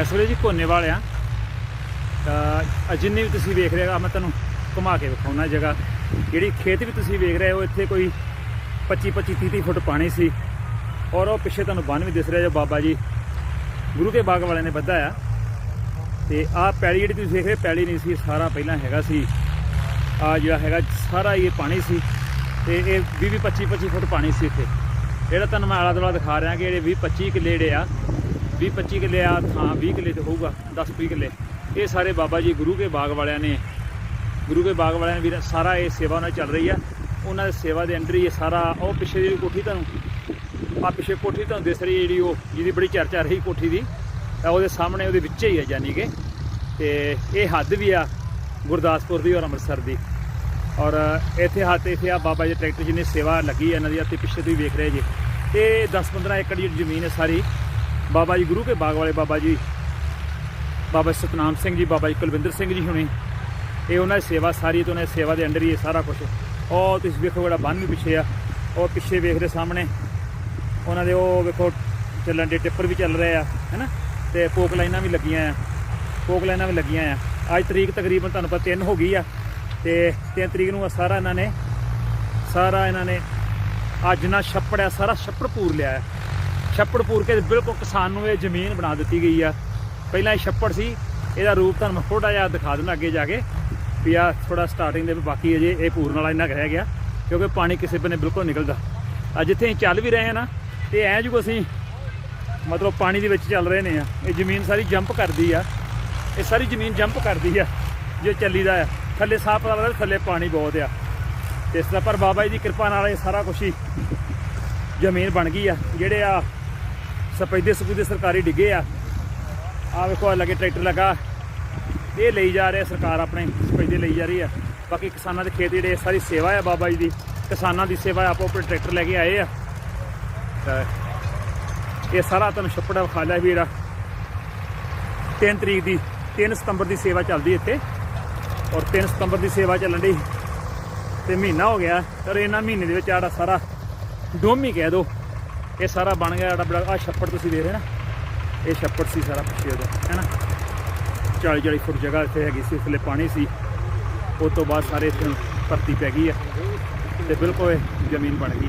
ਇਸ ਵੇਲੇ ਜੀ ਕੋਨੇਵਾਲ ਆ। ਤਾਂ ਆਹ ਜਿੰਨੀ ਵੀ ਤੁਸੀਂ ਵੇਖ ਰਹੇ ਹੋ, ਆਹ ਮੈਂ ਤੁਹਾਨੂੰ ਘੁਮਾ ਕੇ ਵਿਖਾਉਣਾ ਜਗ੍ਹਾ। ਜਿਹੜੀ ਖੇਤ ਵੀ ਤੁਸੀਂ ਵੇਖ ਰਹੇ ਹੋ, ਇੱਥੇ ਕੋਈ 25 25 30 ਫੁੱਟ ਪਾਣੀ ਸੀ। ਔਰ ਉਹ ਪਿੱਛੇ ਤੁਹਾਨੂੰ ਬੰਨ ਵੀ ਦਿਸ ਰਿਹਾ ਜੋ ਬਾਬਾ ਜੀ ਗੁਰੂ ਕੇ ਬਾਗ ਵਾਲਿਆਂ ਨੇ ਬੱਧਾ ਆ ਤੇ ਆਹ ਪੈਲੀ ਜਿਹੜੀ ਤੁਸੀਂ ਦੇਖ ਰਹੇ ਪੈਲੀ ਨਹੀਂ ਸੀ ਸਾਰਾ ਪਹਿਲਾਂ ਹੈਗਾ ਸੀ। ਆ ਜਿਹੜਾ ਹੈਗਾ, ਸਾਰਾ ਇਹ ਪਾਣੀ ਸੀ। ਤੇ ਇਹ 20 20 25 25 ਫੁੱਟ ਪਾਣੀ ਸੀ ਇੱਥੇ। ਜਿਹੜਾ ਤੁਹਾਨੂੰ ਮੈਂ ਆਲਾ ਦੁਆਲਾ ਦਿਖਾ ਰਿਹਾ ਕਿ ਜਿਹੜੇ 20 25 ਕਿੱਲੇ ਜਿਹੜੇ ਆ 20 25 ਕਿੱਲੇ ਆ, ਥਾਂ 20 ਕਿੱਲੇ ਤੇ ਹੋਊਗਾ 10 20 ਕਿੱਲੇ। ਇਹ ਸਾਰੇ ਬਾਬਾ ਜੀ ਗੁਰੂ ਕੇ ਬਾਗ ਵਾਲਿਆਂ ਨੇ, ਗੁਰੂ ਕੇ ਬਾਗ ਵਾਲਿਆਂ ਨੇ ਵੀ ਸਾਰਾ ਇਹ ਸੇਵਾ ਉਹਨਾਂ ਦੀ ਚੱਲ ਰਹੀ ਆ। ਉਹਨਾਂ ਦੀ ਸੇਵਾ ਦੇ ਅੰਡਰ ਹੀ ਇਹ ਸਾਰਾ, ਉਹ ਪਿੱਛੇ ਜਿਹੜੀ ਕੋਠੀ ਤੁਹਾਨੂੰ ਆ ਪਿੱਛੇ ਕੋਠੀ ਤੁਹਾਨੂੰ ਦਿਸ ਰਹੀ ਜਿਹੜੀ ਉਹ, ਜਿਹਦੀ ਬੜੀ ਚਰਚਾ ਰਹੀ ਕੋਠੀ ਦੀ। ਤਾਂ ਉਹਦੇ ਸਾਹਮਣੇ ਉਹਦੇ ਵਿੱਚ ਹੀ ਆ ਯਾਨੀ ਕਿ। ਤੇ ਇਹ ਹੱਦ ਵੀ ਆ ਗੁਰਦਾਸਪੁਰ ਦੀ ਔਰ ਅੰਮ੍ਰਿਤਸਰ ਦੀ। ਔਰ ਇੱਥੇ ਹੱਥ, ਇੱਥੇ ਆ ਬਾਬਾ ਜੀ ਟਰੈਕਟਰ ਜਿਹਨੇ ਸੇਵਾ ਲੱਗੀ ਹੈ ਇਹਨਾਂ ਦੀ ਅਤੇ ਪਿੱਛੇ ਤੁਸੀਂ ਵੇਖ ਰਹੇ ਜੀ। ਤੇ 10-15 ਏਕੜ ਦੀ ਜ਼ਮੀਨ ਹੈ ਸਾਰੀ। ਬਾਬਾ ਜੀ ਗੁਰੂ ਕੇ ਬਾਗ ਵਾਲੇ ਬਾਬਾ ਜੀ, ਬਾਬਾ ਸਤਨਾਮ ਸਿੰਘ ਜੀ, ਬਾਬਾ ਜੀ ਕੁਲਵਿੰਦਰ ਸਿੰਘ ਜੀ ਹੁਣੇ। ਇਹ ਉਹਨਾਂ ਦੀ ਸੇਵਾ ਸਾਰੀ ਤੇ ਉਹਨਾਂ ਦੀ ਸੇਵਾ ਦੇ ਅੰਡਰ ਹੀ ਇਹ ਸਾਰਾ ਕੁਝ ਉਹ ਤੁਸੀਂ ਵੇਖੋ ਜਿਹੜਾ ਬੰਨ ਵੀ ਪਿੱਛੇ ਆ, ਉਹ ਪਿੱਛੇ ਵੇਖ ਰਹੇ ਸਾਹਮਣੇ। ਉਹਨਾਂ ਦੇ ਉਹ ਵੇਖੋ ਚੱਲਣ ਦੇ ਟਿੱਪਰ ਵੀ ਚੱਲ ਰਹੇ ਆ, ਹੈਨਾ? ਤੇ ਪੋਕ ਲਾਈਨਾਂ ਵੀ ਲੱਗੀਆਂ ਆ, ਪੋਕ ਲਾਈਨਾਂ ਵੀ ਲੱਗੀਆਂ ਆ। ਅੱਜ ਤਰੀਕ ਤਕਰੀਬਨ ਤੁਹਾਨੂੰ ਪਤਾ 3 ਹੋ ਗਈ ਆ, ਤੇ 3 ਤਰੀਕ ਨੂੰ ਸਾਰਾ ਇਹਨਾਂ ਨੇ, ਸਾਰਾ ਇਹਨਾਂ ਨੇ ਅੱਜ ਨਾ ਛੱਪੜ ਆ ਸਾਰਾ ਛੱਪੜ ਪੂਰ ਲਿਆ ਹੈ ਛੱਪੜ ਪੂਰ ਕੇ ਬਿਲਕੁਲ ਕਿਸਾਨ ਨੂੰ ਇਹ ਜ਼ਮੀਨ ਬਣਾ ਦਿੱਤੀ ਗਈ ਆ। ਪਹਿਲਾਂ ਇਹ ਛੱਪੜ ਸੀ, ਇਹਦਾ ਰੂਪ ਤੁਹਾਨੂੰ ਮੈਂ ਥੋੜਾ ਜਿਹਾ ਦਿਖਾ ਦਿੰਦਾ ਅੱਗੇ ਜਾ ਕੇ, ਵੀ ਆ ਥੋੜਾ ਸਟਾਰਟਿੰਗ ਦੇ ਬਾਕੀ ਅਜੇ ਇਹ ਪੂਰਨ ਵਾਲਾ ਇੰਨਾ ਕੁ ਰਹਿ ਗਿਆ, ਕਿਉਂਕਿ ਪਾਣੀ ਕਿਸੇ ਬੰਨੇ ਬਿਲਕੁਲ ਨਿਕਲਦਾ। ਆ ਜਿੱਥੇ ਅਸੀਂ ਚੱਲ ਵੀ ਰਹੇ ਹਾਂ ਨਾ, ਤੇ ਐ ਜੂ ਅਸੀਂ ਮਤਲਬ ਪਾਣੀ ਦੇ ਵਿੱਚ ਚੱਲ ਰਹੇ ਨੇ ਆ। ਇਹ ਜ਼ਮੀਨ ਸਾਰੀ ਜੰਪ ਕਰਦੀ ਆ। ਇਹ ਸਾਰੀ ਜ਼ਮੀਨ ਜੰਪ ਕਰਦੀ ਆ, ਜੇ ਚੱਲੀਦਾ ਆ। ਥੱਲੇ ਸਾਹ ਪਤਾ ਲੱਗਦਾ ਥੱਲੇ ਪਾਣੀ ਬਹੁਤ ਆ। ਤੇ ਇਸ ਤਰ੍ਹਾਂ ਪਰ ਬਾਬਾ ਜੀ ਦੀ ਕਿਰਪਾ ਨਾਲ ਇਹ ਸਾਰਾ ਕੁਝ ਹੀ ਜ਼ਮੀਨ ਬਣ ਗਈ ਆ। ਜਿਹੜੇ ਆ ਸਪੈਦੇ ਸਪੂਦੇ ਸਰਕਾਰੀ ਡਿੱਗੇ ਆ। ਆ ਵੇਖੋ, ਆਹ ਲੱਗੇ ਟਰੈਕਟਰ ਲੱਗਾ। ਇਹ ਲਈ ਜਾ ਰਿਹਾ ਸਰਕਾਰ ਆਪਣੇ, ਸਪੈਦੇ ਲਈ ਜਾ ਰਹੀ ਆ। ਬਾਕੀ ਕਿਸਾਨਾਂ ਦੇ ਖੇਤ ਜਿਹੜੇ ਸਾਰੀ ਸੇਵਾ ਆ ਬਾਬਾ ਜੀ ਦੀ। ਕਿਸਾਨਾਂ ਦੀ ਸੇਵਾ ਆਪੋ ਆਪਣੇ ਟਰੈਕਟਰ ਲੈ ਕੇ ਆਏ ਆ। ਇਹ ਸਾਰਾ ਤੁਹਾਨੂੰ ਛੱਪੜਾ ਵਿਖਾ ਲਿਆ ਵੀ ਜਿਹੜਾ 3 ਤਰੀਕ ਦੀ 3 ਸਤੰਬਰ ਦੀ ਸੇਵਾ ਚੱਲਦੀ ਇੱਥੇ। ਔਰ 3 ਸਤੰਬਰ ਦੀ ਸੇਵਾ ਚੱਲਣ ਦੀ ਤੇ ਮਹੀਨਾ ਹੋ ਗਿਆ, ਪਰ ਇਹਨਾਂ ਮਹੀਨੇ ਦੇ ਵਿੱਚ ਆੜਾ ਸਾਰਾ ਡੋਮੀ ਕਹਿ ਦੋ ਇਹ ਸਾਰਾ ਬਣ ਗਿਆ ਆੜਾ ਬੜਾ ਆ ਛੱਪੜ ਤੁਸੀਂ ਦੇਖ ਰਹੇ ਨਾ? ਇਹ ਛੱਪੜ ਸੀ ਸਾਰਾ ਪਿੱਛੇ ਉਹਦਾ ਹੈਨਾ 40 40 ਫੁੱਟ ਜਗ੍ਹਾ ਇੱਥੇ ਹੈਗੀ ਸੀ, ਥੱਲੇ ਪਾਣੀ ਸੀ। ਉਸ ਤੋਂ ਬਾਅਦ ਸਾਰੇ ਇੱਥੇ ਭਰਤੀ ਪੈ ਗਈ ਆ। ਤੇ ਬਿਲਕੁਲ ਇਹ ਜ਼ਮੀਨ ਬਣ ਗਈ